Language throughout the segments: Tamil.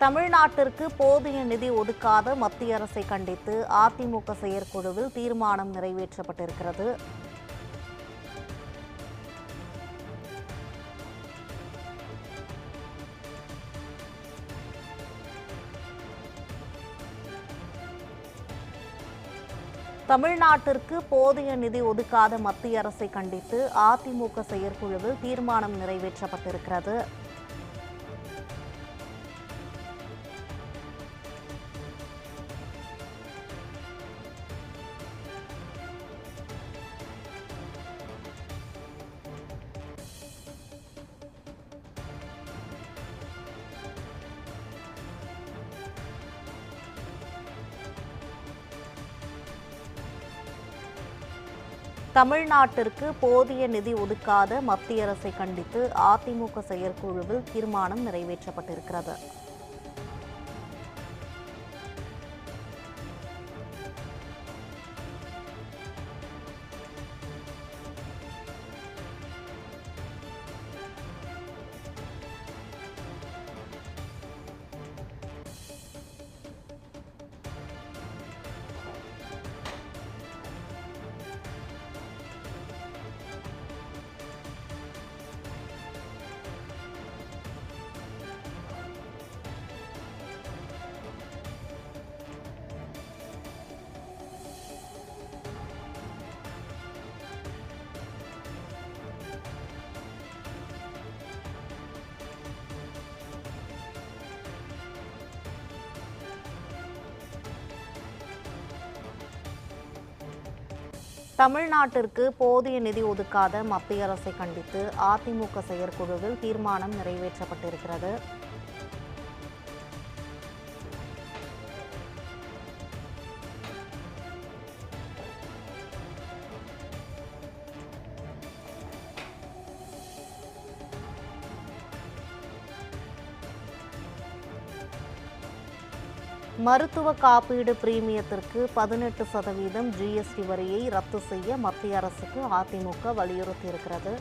தமிழ்நாட்டிற்கு போதிய நிதி ஒதுக்காத மத்திய அரசை கண்டித்து அதிமுக செயற்குழுவில் தீர்மானம் நிறைவேற்றப்பட்டிருக்கிறது. தமிழ்நாட்டிற்கு போதிய நிதி ஒதுக்காத மத்திய அரசை கண்டித்து அதிமுக செயற்குழுவில் தீர்மானம் நிறைவேற்றப்பட்டிருக்கிறது. தமிழ்நாட்டிற்கு போதிய நிதி ஒதுக்காத மத்திய அரசை கண்டித்து அதிமுக செயற்குழுவில் தீர்மானம் நிறைவேற்றப்பட்டிருக்கிறது. தமிழ்நாட்டிற்கு போதிய நிதி ஒதுக்காத மத்திய அரசை கண்டித்து அதிமுக செயற்குழுவில் தீர்மானம் நிறைவேற்றப்பட்டிருக்கிறது. மருத்துவ காப்பீடு பிரீமியத்திற்கு பதினெட்டு சதவீதம் ஜிஎஸ்டி வரியை ரத்து செய்ய மத்திய அரசுக்கு அதிமுக வலியுறுத்தியிருக்கிறது.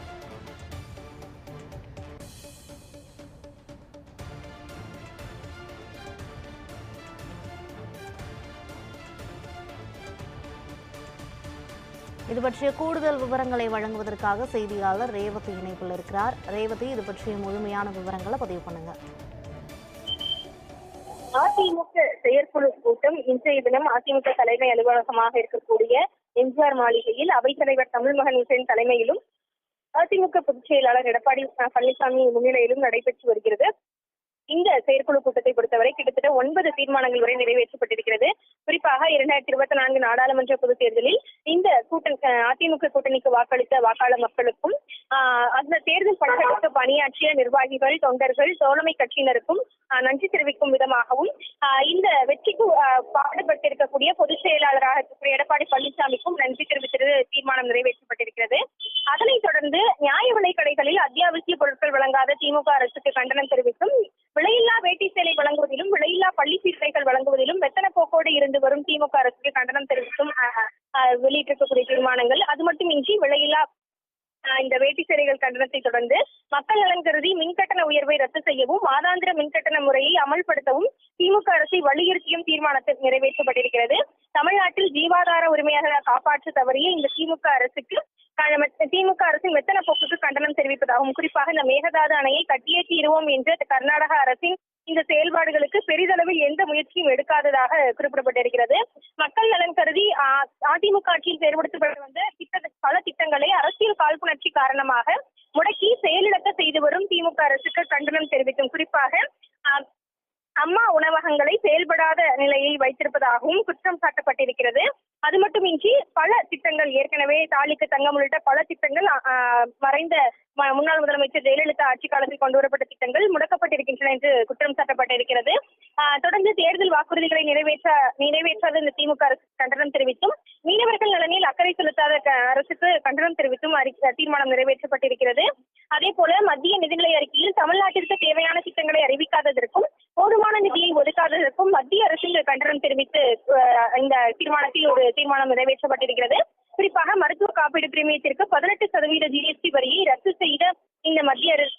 இது பற்றிய கூடுதல் விவரங்களை வழங்குவதற்காக செய்தியாளர் ரேவதி இணைப்பில் இருக்கிறார். ரேவதி இது பற்றிய முழுமையான விவரங்களை பதிவு பண்ணுங்க. அதிமுக செயற்குழு கூட்டம் இன்றைய தினம் அதிமுக தலைமை அலுவலகமாக இருக்கக்கூடிய எம்ஜிஆர் மாளிகையில் அவைத்தலைவர் தமிழ்மகன் உசேன் தலைமையிலும் அதிமுக பொதுச் செயலாளர் எடப்பாடி பழனிசாமி முன்னிலையிலும் நடைபெற்று வருகிறது. இந்த செயற்குழு கூட்டத்தை பொறுத்தவரை கிட்டத்தட்ட ஒன்பது தீர்மானங்கள் வரை நிறைவேற்றப்பட்டிருக்கிறது. குறிப்பாக இரண்டாயிரத்தி இருபத்தி நான்கு நாடாளுமன்ற பொதுத் தேர்தலில் இந்த கூட்டணி அதிமுக கூட்டணிக்கு வாக்களித்த வாக்காளர் மக்களுக்கும் அந்த தேர்தல் பணிகளுக்கு பணியாற்றிய நிர்வாகிகள் தொண்டர்கள் தோழமை கட்சியினருக்கும் நன்றி தெரிவிக்கும் விதமாகவும் ஆஹ் இந்த வெற்றிக்கு பாடுபட்டிருக்கக்கூடிய பொதுச் செயலாளராக இருக்கக்கூடிய எடப்பாடி பழனிசாமிக்கும் நன்றி தெரிவித்தது தீர்மானம் நிறைவேற்றப்பட்டிருக்கிறது. அதனைத் தொடர்ந்து நியாய விலைக்கடைகளில் அத்தியாவசிய பொருட்கள் வழங்காத திமுக அரசுக்கு கண்டனம் தெரிவித்தும் விலையில்லா வேட்டி சேலை வழங்குவதிலும் விலையில்லா பள்ளி சீர்கைகள் வழங்குவதிலும் வெத்தன போக்கோடு இருந்து வரும் திமுக அரசுக்கு கண்டனம் தெரிவித்தும் வெளியிட்டிருக்கக்கூடிய தீர்மானங்கள். அது மட்டுமின்றி விலையில்லா இந்த வேட்டி சேலைகள் கண்டனத்தை தொடர்ந்து மக்கள் நலன் கருதி மின்கட்டண உயர்வை ரத்து செய்யவும் மாதாந்திர மின்கட்டண முறையை அமல்படுத்தவும் திமுக அரசை வலியுறுத்தியும் தீர்மானத்தில் நிறைவேற்றப்பட்டிருக்கிறது. தமிழ்நாட்டில் ஜீவாதார உரிமையாக காப்பாற்ற தவறிய இந்த திமுக அரசுக்கு திமுக அரசின் மெத்தன போக்குக்கு கண்டனம் தெரிவிப்பதாகவும் குறிப்பாக இந்த மேகதாது அணையை கட்டியே தீருவோம் என்று கர்நாடக அரசின் இந்த செயல்பாடுகளுக்கு பெரிதளவில் எந்த முயற்சியும் எடுக்காததாக குறிப்பிடப்பட்டிருக்கிறது. மக்கள் நலன் கருதி அதிமுக ஆட்சியில் செயல்படுத்தப்பட்டு வந்த பல திட்டங்களை அரசியல் காழ்ப்புணர்ச்சி காரணமாக முடக்கி செயலிழக்க செய்து வரும் திமுக அரசுக்கு கண்டனம் தெரிவிக்கும் குறிப்பாக அம்மா உணவகங்களை செயல்படாத நிலையில் வைத்திருப்பதாகவும் குற்றம் சாட்டப்பட்டிருக்கிறது. அது மட்டுமின்றி பல திட்டங்கள் ஏற்கனவே தாலிக்கு தங்கம் உள்ளிட்ட பல திட்டங்கள் மறைந்த முன்னாள் முதலமைச்சர் ஜெயலலிதா ஆட்சி காலத்தில் கொண்டு வரப்பட்ட திட்டங்கள் முடக்கப்பட்டிருக்கின்றன என்று குற்றம் சாட்டப்பட்டிருக்கிறது. தொடர்ந்து தேர்தல் வாக்குறுதிகளை நிறைவேற்ற நிறைவேற்றாத இந்த திமுக அரசு கண்டனம் தெரிவித்தும் மீனவர்கள் அக்கறை செலுத்தாத அரசுக்கு கண்டனம் தெரிவித்தும் தீர்மானம் நிறைவேற்றப்பட்டிருக்கிறது. அதே போல மத்திய நிதிநிலை அறிக்கையில் தமிழ்நாட்டிற்கு தேவையான திட்டங்களை அறிவிக்காததற்கும் போதுமான நிதியை ஒதுக்காததற்கும் மத்திய அரசுக்கு கண்டனம் தெரிவித்து இந்த தீர்மானத்தில் ஒரு தீர்மானம் நிறைவேற்றப்பட்டிருக்கிறது. குறிப்பாக மருத்துவ காப்பீடு பிரீமியத்திற்கு பதினெட்டு சதவீத ஜிஎஸ்டி வரியை ரத்து செய்த இந்த மத்திய அரசு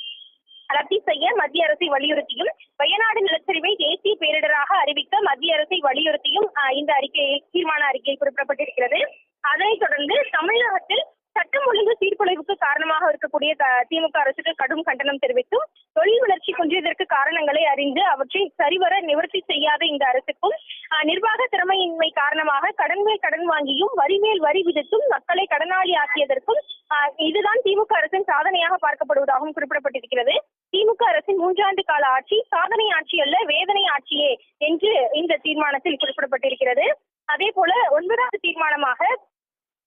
ரத்து செய்ய மத்திய அரசை வலியுறுத்தியும் வயநாடு நிலச்சரிவை தேசிய பேரிடராக அறிவிக்க மத்திய அரசை வலியுறுத்தியும் இந்த அறிக்கை தீர்மான அறிக்கை குறிப்பிடப்பட்டிருக்கிறது. அதனைத் தொடர்ந்து தமிழகத்தில் சட்டம் ஒழுங்கு சீர்குலைவுக்கு காரணமாக இருக்கக்கூடிய திமுக அரசுக்கு கடும் கண்டனம் தெரிவித்தும் தொழில் வளர்ச்சி குன்றியதற்கு காரணங்களை அறிந்து அவற்றை சரிவர நிவர்த்தி செய்யாத இந்த அரசுக்கும் ஆஹ், நிர்வாக திறமையின்மை காரணமாக கடன் மேல் கடன் வாங்கியும் வரி மேல் வரி விதித்தும் மக்களை கடனாளி ஆக்கியதற்கும் ஆஹ், இதுதான் திமுக அரசின் சாதனையாக பார்க்கப்படுவதாகவும் குறிப்பிடப்பட்டிருக்கிறது. திமுக அரசின் மூன்றாண்டு கால ஆட்சி சாதனை ஆட்சி அல்ல வேதனை ஆட்சியே என்று இந்த தீர்மானத்தில் குறிப்பிடப்பட்டிருக்கிறது. அதே போல ஒன்பதாவது தீர்மானமாக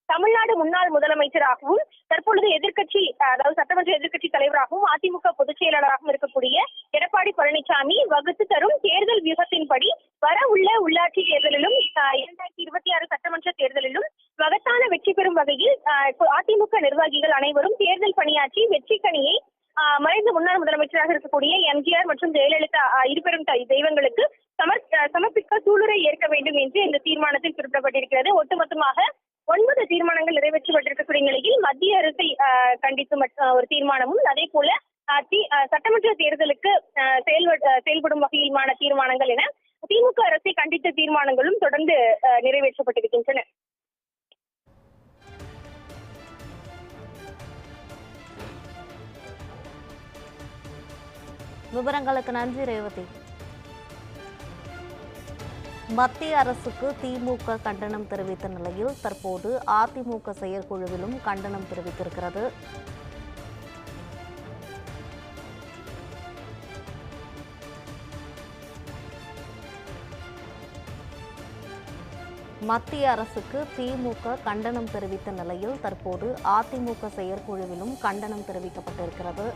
தமிழ்நாடு முன்னாள் முதலமைச்சராகவும் தற்பொழுது எதிர்க்கட்சி அதாவது சட்டமன்ற எதிர்க்கட்சி தலைவராகவும் அதிமுக பொதுச் செயலாளராகவும் இருக்கக்கூடிய எடப்பாடி பழனிசாமி வகுத்து தரும் தேர்தல் வியூகத்தின்படி வர உள்ள உள்ளாட்சி தேர்தலிலும் இரண்டாயிரத்தி இருபத்தி ஆறு சட்டமன்ற தேர்தலிலும் மகத்தான வெற்றி பெறும் வகையில் ஆஹ், அதிமுக நிர்வாகிகள் அனைவரும் தேர்தல் பணியாற்றி வெற்றி கனியை ஆஹ், மறைந்த முன்னாள் முதலமைச்சராக இருக்கக்கூடிய எம்ஜிஆர் மற்றும் ஜெயலலிதா இருபெரும் தெய்வங்களுக்கு சமர் சமர்ப்பிக்க சூளுரை ஏற்க வேண்டும் என்று இந்த தீர்மானத்தில் குறிப்பிடப்பட்டிருக்கிறது. ஒட்டுமொத்தமாக ஒன்பது தீர்மானங்கள் நிறைவேற்றப்பட்டிருக்கக்கூடிய நிலையில் மத்திய அரசை ஆஹ், கண்டித்து ஒரு தீர்மானமும் அதே போல சட்டமன்ற தேர்தலுக்கு செயல்படும் வகையிலான தீர்மானங்கள் என திமுக அரசை கண்டித்த தீர்மானங்களும் தொடர்ந்து நிறைவேற்றப்பட்டிருக்கின்றன. விவரங்களுக்கு நன்றி ரேவதி. மத்திய அரசுக்கு திமுக கண்டனம் தெரிவித்த நிலையில் தற்போது அதிமுக செயற்குழுவிலும் கண்டனம் தெரிவித்திருக்கிறது. மத்திய அரசுக்கு திமுக கண்டனம் தெரிவித்த நிலையில் தற்போது அதிமுக செயற்குழுவிலும் கண்டனம் தெரிவிக்கப்பட்டிருக்கிறது.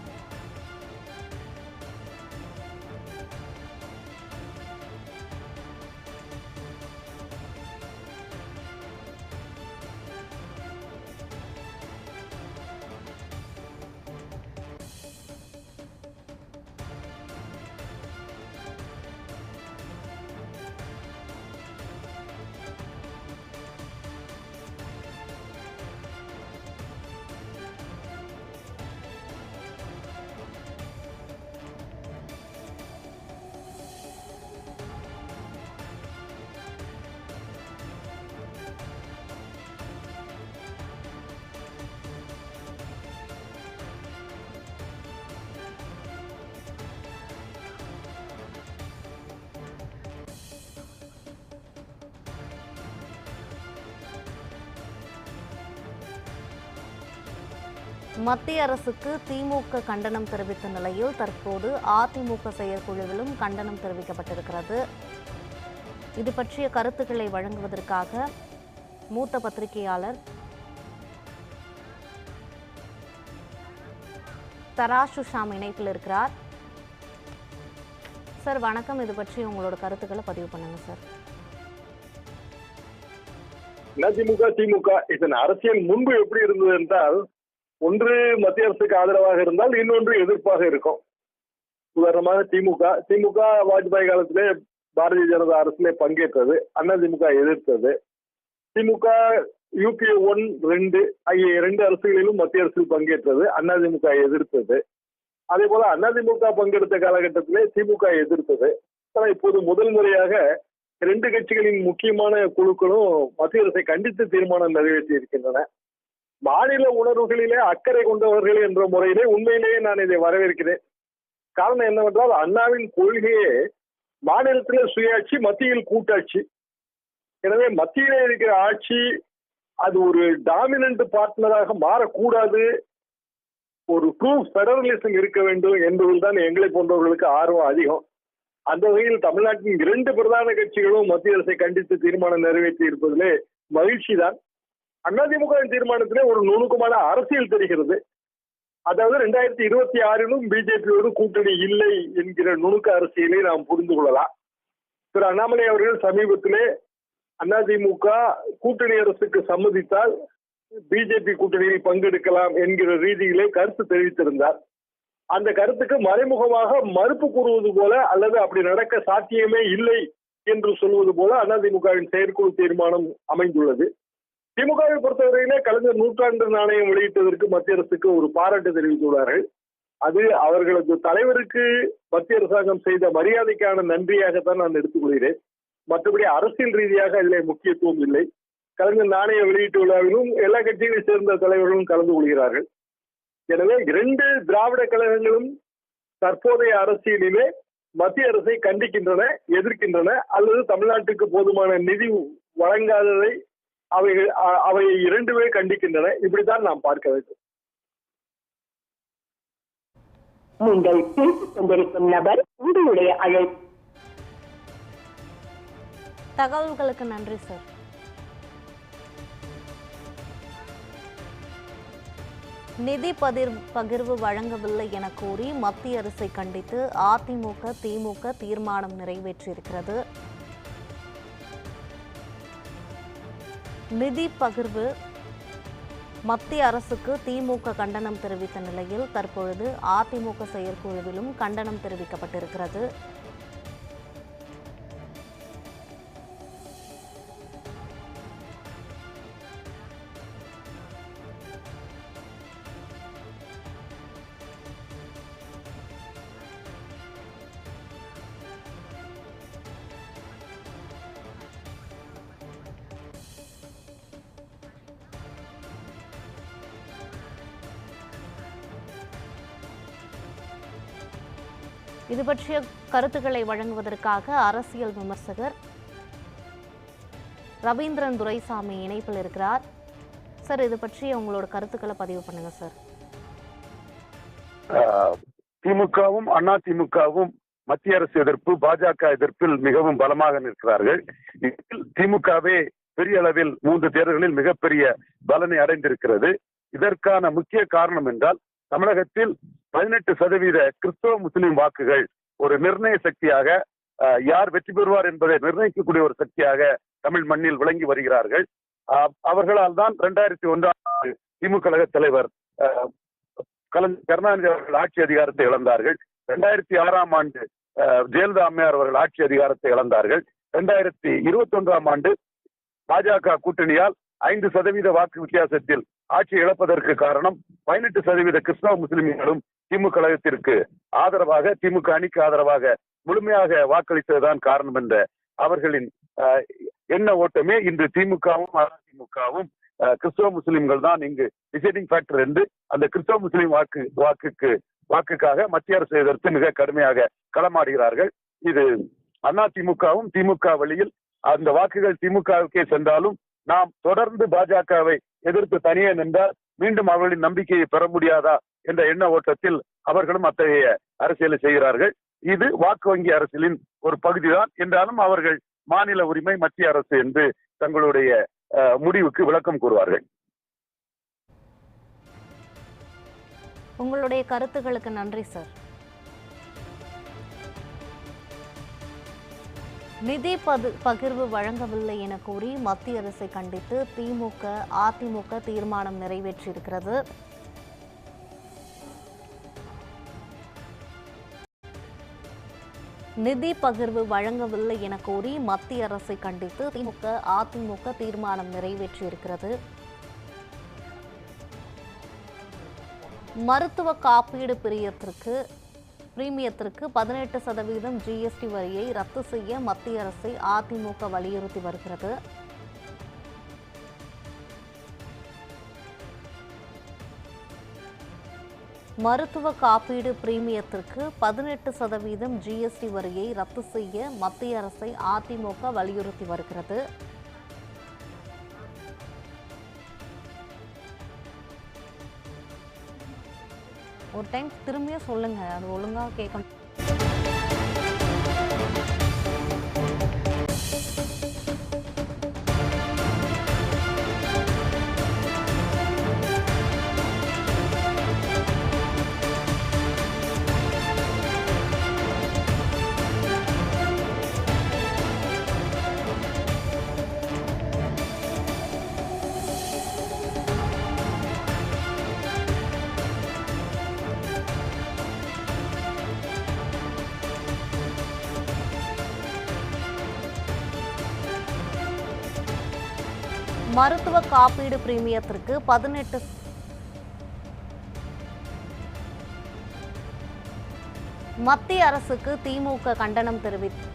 மத்திய அரசுக்கு திமுக கண்டனம் தெரிவித்த நிலையில் தற்போது அதிமுக செயற்குழுவிலும் கண்டனம் தெரிவிக்கப்பட்டிருக்கிறது. இது பற்றிய கருத்துக்களை வழங்குவதற்காக மூத்த பத்திரிகையாளர் தராசுஷாம் இணைப்பில் இருக்கிறார். சார் வணக்கம். இது பற்றி உங்களோட கருத்துக்களை பதிவு பண்ணுங்க சார். அதிமுக திமுக. இதன் அரசியல் முன்பு எப்படி இருந்தது என்றால் ஒன்று மத்திய அரசுக்கு ஆதரவாக இருந்தால் இன்னொன்று எதிர்ப்பாக இருக்கும். உதாரணமாக திமுக. திமுக வாஜ்பாய் காலத்திலே பாரதிய ஜனதா அரசிலே பங்கேற்றது. அண்ணா திமுக எதிர்த்தது. திமுக யூபிஏ ஒன் ரெண்டு ஆகிய இரண்டு அரசுகளிலும் மத்திய அரசில் பங்கேற்றது. அதிமுக எதிர்த்தது. அதே போல அதிமுக பங்கெடுத்த காலகட்டத்திலே திமுக எதிர்த்தது. ஆனால் இப்போது முதல் முறையாக ரெண்டு கட்சிகளின் முக்கியமான குழுக்களும் மத்திய அரசை கண்டித்து தீர்மானம் நிறைவேற்றி இருக்கின்றன மாநில உணர்வுகளிலே அக்கறை கொண்டவர்கள் என்ற முறையிலே உண்மையிலேயே நான் இதை வரவேற்கிறேன். காரணம் என்னவென்றால் அண்ணாவின் கொள்கையே மாநிலத்திலே சுயாட்சி மத்தியில் கூட்டாட்சி. எனவே மத்தியிலே இருக்கிற ஆட்சி அது ஒரு டாமினன்ட் பார்ட்னராக மாறக்கூடாது. ஒரு ட்ரூ பெடரலிசம் இருக்க வேண்டும் என்பதில் தான் எங்களை போன்றவர்களுக்கு ஆர்வம் அதிகம். அந்த வகையில் தமிழ்நாட்டின் இரண்டு பிரதான கட்சிகளும் மத்திய அரசை கண்டித்து தீர்மானம் நிறைவேற்றி இருப்பதிலே மகிழ்ச்சி தான் அதிமுகவின் தீர்மானத்திலே ஒரு நுணுக்கமான அரசியல் தெரிகிறது. அதாவது ரெண்டாயிரத்தி இருபத்தி ஆறிலும் பிஜேபியோடு கூட்டணி இல்லை என்கிற நுணுக்க அரசியலை நாம் புரிந்து கொள்ளலாம். திரு அண்ணாமலை அவர்கள் சமீபத்திலே அதிமுக கூட்டணி அரசுக்கு சம்மதித்தால் பிஜேபி கூட்டணியில் பங்கெடுக்கலாம் என்கிற ரீதியிலே கருத்து தெரிவித்திருந்தார். அந்த கருத்துக்கு மறைமுகமாக மறுப்பு கூறுவது போல அல்லது அப்படி நடக்க சாத்தியமே இல்லை என்று சொல்வது போல அதிமுகவின் செயற்குழு தீர்மானம் அமைந்துள்ளது. திமுகவை பொறுத்தவரையிலே கலைஞர் நூற்றாண்டு நாணயம் வெளியிட்டதற்கு மத்திய அரசுக்கு ஒரு பாராட்டு தெரிவித்துள்ளார்கள். அது அவர்களது தலைவருக்கு மத்திய அரசாங்கம் செய்த மரியாதைக்கான நன்றியாகத்தான் நான் எடுத்துக்கொள்கிறேன். மற்றபடி அரசியல் ரீதியாக இதில் முக்கியத்துவம் இல்லை. கலைஞர் நாணய வெளியீட்டு விழாவிலும் எல்லா கட்சிகளை சேர்ந்த தலைவர்களும் கலந்து கொள்கிறார்கள். எனவே இரண்டு திராவிட கழகங்களும் தற்போதைய அரசியலிலே மத்திய அரசை கண்டிக்கின்றன எதிர்க்கின்றன அல்லது தமிழ்நாட்டுக்கு போதுமான நிதி வழங்காததை அவைகள் அவை இரண்டுமே கண்டிக்கின்றன. இப்படித்தான் நாம் பார்க்க வேண்டும். நீங்கள் பேசிக் கொண்டிருக்கும் நபர் உங்களுடைய அழை தகவல்களுக்கு நன்றி சார் நிதி பதிர் பகிர்வு வழங்கவில்லை என கூறி மத்திய அரசை கண்டித்து அதிமுக திமுக தீர்மானம் நிறைவேற்றியிருக்கிறது. நிதி பகிர்வு மத்திய அரசுக்கு திமுக கண்டனம் தெரிவித்த நிலையில் தற்பொழுது அதிமுக செயற்குழுவிலும் கண்டனம் தெரிவிக்கப்பட்டிருக்கிறது. இது பற்றிய கருத்துக்களை வழங்குவதற்காக அரசியல் விமர்சகர் ரவீந்திரன் துரைசாமி இணைப்பில் இருக்கிறார். சார் இது பற்றி உங்களோட கருத்துக்களை பதிவு பண்ணுங்க சார். திமுகவும் அண்ணா திமுகவும் மத்திய அரசு எதிர்ப்பு பாஜக எதிர்ப்பில் மிகவும் பலமாக நிற்கிறார்கள். இதில் திமுகவே பெரிய அளவில் மூன்று தேர்தல்களில் மிகப்பெரிய பலனை அடைந்திருக்கிறது. இதற்கான முக்கிய காரணம் என்றால் தமிழகத்தில் பதினெட்டு சதவீத கிறிஸ்தவ முஸ்லிம் வாக்குகள் ஒரு நிர்ணய சக்தியாக யார் வெற்றி பெறுவார் என்பதை நிர்ணயிக்கக்கூடிய ஒரு சக்தியாக தமிழ் மண்ணில் விளங்கி வருகிறார்கள். அவர்களால் தான் இரண்டாயிரத்தி ஒன்றாம் ஆண்டு திமுக கழக தலைவர் கருணாநிதி அவர்கள் ஆட்சி அதிகாரத்தை இழந்தார்கள். இரண்டாயிரத்தி ஆறாம் ஆண்டு ஜெயலலிதா அம்மையார் அவர்கள் ஆட்சி அதிகாரத்தை இழந்தார்கள். இரண்டாயிரத்தி இருபத்தி ஒன்றாம் ஆண்டு பாஜக கூட்டணியால் ஐந்து சதவீத வாக்கு வித்தியாசத்தில் ஆட்சி இழப்பதற்கு காரணம் பதினெட்டு சதவீத கிறிஸ்தவ முஸ்லிம்களும் திமுக கழகத்திற்கு ஆதரவாக திமுக அணிக்கு ஆதரவாக முழுமையாக வாக்களித்ததுதான் காரணம் என்ற அவர்களின் அஹ், எண்ண ஓட்டமே இன்று திமுகவும் அதிமுகவும் கிறிஸ்தவ முஸ்லிம்கள் தான் இங்கு டிசைடிங் ஃபேக்டர் என்று அந்த கிறிஸ்தவ முஸ்லிம் வாக்கு வாக்குக்கு வாக்குக்காக மத்திய அரசு எதிர்த்து மிக கடுமையாக களமாடுகிறார்கள். இது அண்ணா திமுகவும் திமுக வழியில் அந்த வாக்குகள் திமுகவுக்கே சென்றாலும் நாம் தொடர்ந்து பாஜகவை எதிர்த்து தனியே நின்றால் மீண்டும் அவர்களின் நம்பிக்கையை பெற முடியாதா? என்ற எண்ண ஓட்டத்தில் அவர்களும் அத்தகைய அரசியலை செய்கிறார்கள். இது வாக்கு வங்கி அரசியலின் ஒரு பகுதிதான். என்றாலும் அவர்கள் மாநில உரிமை மத்திய அரசு என்று தங்களுடைய முடிவுக்கு விளக்கம் கூறுவார்கள். உங்களுடைய கருத்துக்களுக்கு நன்றி சார். நிதி பது பகிர்வு வழங்கவில்லை என கூறி மத்திய அரசை கண்டித்து திமுக அதிமுக தீர்மானம் நிறைவேற்றியிருக்கிறது. நிதி பகிர்வு வழங்கவில்லை என கூறி மத்திய அரசை கண்டித்து திமுக அதிமுக தீர்மானம் நிறைவேற்றியிருக்கிறது. மருத்துவ காப்பீடு பிரியத்திற்கு பிரீமியத்திற்கு பதினெட்டு சதவீதம் ஜிஎஸ்டி வரியை ரத்து செய்ய மத்திய அரசை அதிமுக வலியுறுத்தி வருகிறது. மருத்துவ காப்பீடு பிரீமியத்திற்கு பதினெட்டு சதவீதம் ஜிஎஸ்டி வரியை ரத்து செய்ய மத்திய அரசை அதிமுக வலியுறுத்தி வருகிறது. ஒரு டைம் திரும்பியும் சொல்லுங்க அது ஒழுங்காக கேட்க மருத்துவ காப்பீடு பிரீமியத்திற்கு பதினெட்டு மத்திய அரசுக்கு திமுக கண்டனம் தெரிவித்து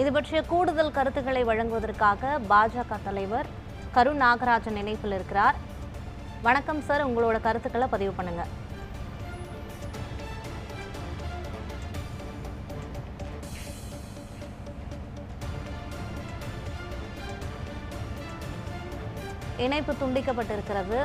இது பற்றிய கூடுதல் கருத்துக்களை வழங்குவதற்காக பாஜக தலைவர் கரு நாகராஜன் இணைப்பில் இருக்கிறார். வணக்கம் சார் உங்களோட கருத்துக்களை பதிவு பண்ணுங்க. இணைப்பு துண்டிக்கப்பட்டிருக்கிறது.